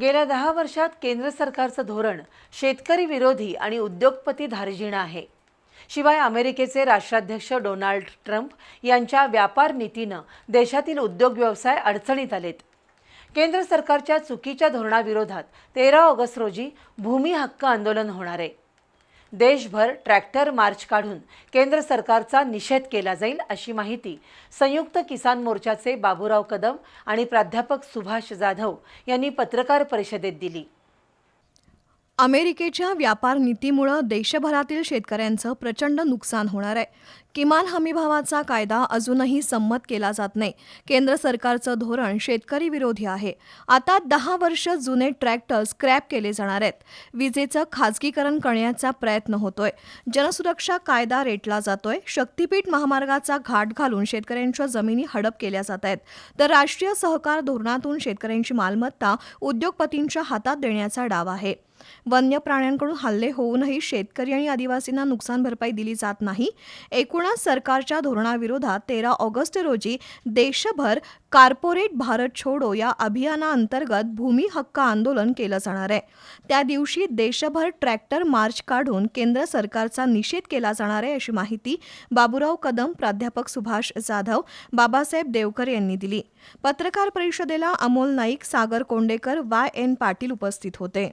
गेल्या दहा वर्षात केंद्र सरकारचं धोरण शेतकरी विरोधी आणि उद्योगपती धार्जिणं आहे. शिवाय अमेरिकेचे राष्ट्राध्यक्ष डोनाल्ड ट्रम्प यांच्या व्यापार नीतीनं देशातील उद्योग व्यवसाय अडचणीत आलेत. केंद्र सरकारच्या चुकीच्या धोरणाविरोधात तेरा ऑगस्ट रोजी भूमी हक्क आंदोलन होणार आहे. देशभर ट्रॅक्टर मार्च काढून केंद्र सरकारचा निषेध केला जाईल अशी माहिती संयुक्त किसान मोर्चाचे बाबूराव कदम आणि प्राध्यापक सुभाष जाधव यांनी पत्रकार परिषदेत दिली. अमेरिकेच्या व्यापार नीतीमुळं देशभरातील शेतकऱ्यांचं प्रचंड नुकसान होणार आहे. किमान हमीभावाचा कायदा अजूनही संमत केला जात नाही. केंद्र सरकारचं धोरण शेतकरी विरोधी आहे. आता दहा वर्ष जुने ट्रॅक्टर स्क्रॅप केले जाणार आहेत. विजेचं खाजगीकरण करण्याचा प्रयत्न होतोय. जनसुरक्षा कायदा रेटला जातोय. शक्तीपीठ महामार्गाचा घाट घालून शेतकऱ्यांच्या जमिनी हडप केल्या जात आहेत. तर राष्ट्रीय सहकार धोरणातून शेतकऱ्यांची मालमत्ता उद्योगपतींच्या हातात देण्याचा डाव आहे. वन्य प्राण्यांकडून हल्ले होऊनही शेतकरी आणि आदिवासींना नुकसान भरपाई दिली जात नाही. एकूणच सरकारच्या धोरणाविरोधात तेरा ऑगस्ट रोजी देशभर कार्पोरेट भारत छोडो या अभियानाअंतर्गत भूमी हक्क आंदोलन केलं जाणार आहे. त्या दिवशी देशभर ट्रॅक्टर मार्च काढून केंद्र सरकारचा निषेध केला जाणार आहे अशी माहिती बाबुराव कदम प्राध्यापक सुभाष जाधव बाबासाहेब देवकर यांनी दिली. पत्रकार परिषदेला अमोल नाईक सागर कोंडेकर वाय एन पाटील उपस्थित होते.